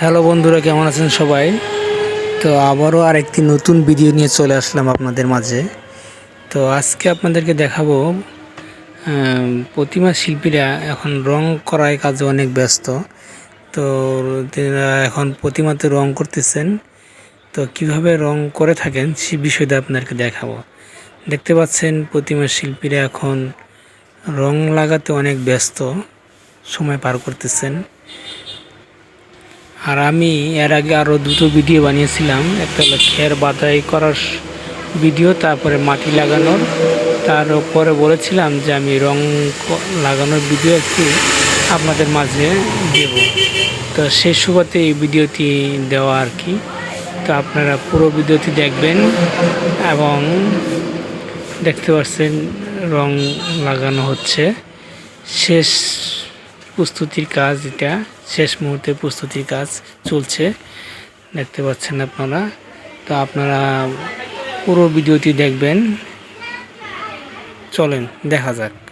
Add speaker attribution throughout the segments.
Speaker 1: Hello বন্ধুরা, কেমন আছেন সবাই? তো আবারও আরেকটি নতুন ভিডিও নিয়ে চলে আসলাম আপনাদের মাঝে। তো আজকে আপনাদেরকে দেখাবো প্রতিমা শিল্পীরা এখন রং করায় কাজে অনেক ব্যস্ত। তো তারা এখন প্রতিমাতে রং করতেছেন। তো কীভাবে রং করে থাকেন সে বিষয়টা আপনাদেরকে দেখাবো। দেখতে পাচ্ছেন, প্রতিমা শিল্পীরা এখন রং লাগাতে অনেক ব্যস্ত, সময় পার করতেছেন। আর আমি এর আগে আরও দুটো ভিডিও বানিয়েছিলাম। একটা হলো খের বাদাই করার ভিডিও, তারপরে মাটি লাগানোর। তার তারপরে বলেছিলাম যে আমি রং লাগানোর ভিডিও একটু আপনাদের মাঝে দেব। তো সেই সুবাদে এই ভিডিওটি দেওয়া আর কি। তো আপনারা পুরো ভিডিওটি দেখবেন এবং দেখতে পাচ্ছেন রং লাগানো হচ্ছে। শেষ প্রস্তুতির কাজ এটা। শেষ মুহূর্তে প্রস্তুতির কাজ চলছে। দেখতে পাচ্ছেন আপনারা। তো আপনারা পুরো ভিডিওটি দেখবেন। চলেন, দেখা যাক।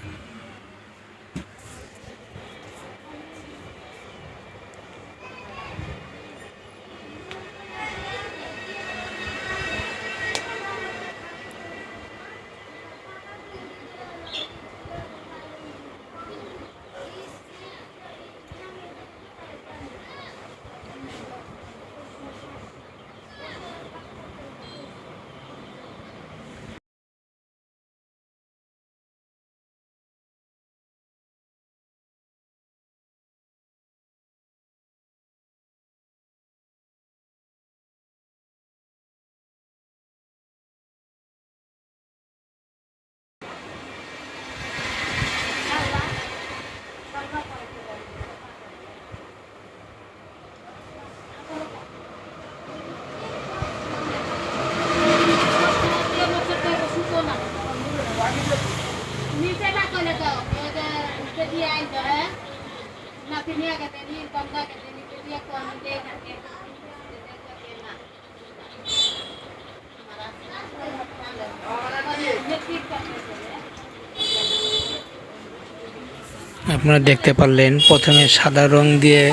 Speaker 1: আপনারা দেখতে পারলেন, প্রথমে সাদা রং দিয়ে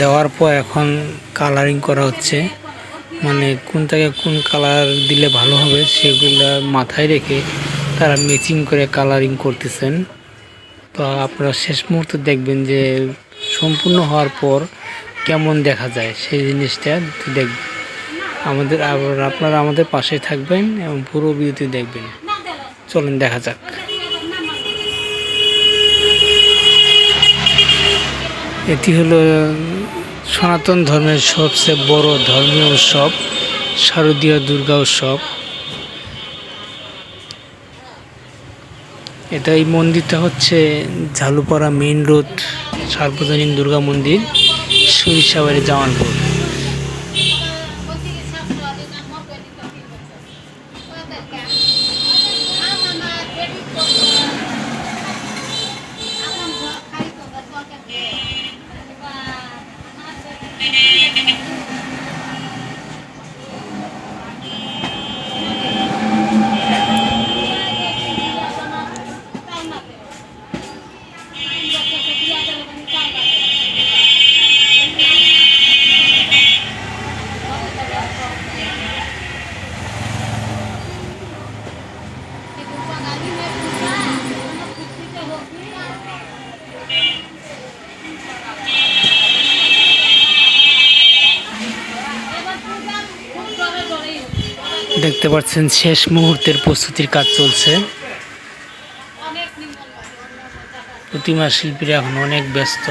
Speaker 1: দেওয়ার পর এখন কালারিং করা হচ্ছে। মানে কোনটাকে কোন কালার দিলে ভালো হবে সেগুলো মাথায় রেখে তারা ম্যাচিং করে কালারিং করতেছেন। তো আপনারা শেষ মুহূর্তে দেখবেন যে সম্পূর্ণ হওয়ার পর কেমন দেখা যায় সেই জিনিসটা দেখবেন। আমাদের আবার আপনারা আমাদের পাশে থাকবেন এবং পুরো ভিডিওটি দেখবেন। চলেন দেখা যাক। এটি হলো সনাতন ধর্মের সবচেয়ে বড় ধর্মীয় উৎসব, শারদীয় দুর্গা উৎসব। এটা এই মন্দিরটা হচ্ছে ঝালুপাড়া মেইন রোড সার্বজনীন দুর্গা মন্দির সরিষাবাড়ি জামালপুর। দেখতে পাচ্ছেন শেষ মুহূর্তের প্রস্তুতির কাজ চলছে। প্রতিমা শিল্পীরা এখন অনেক ব্যস্ত।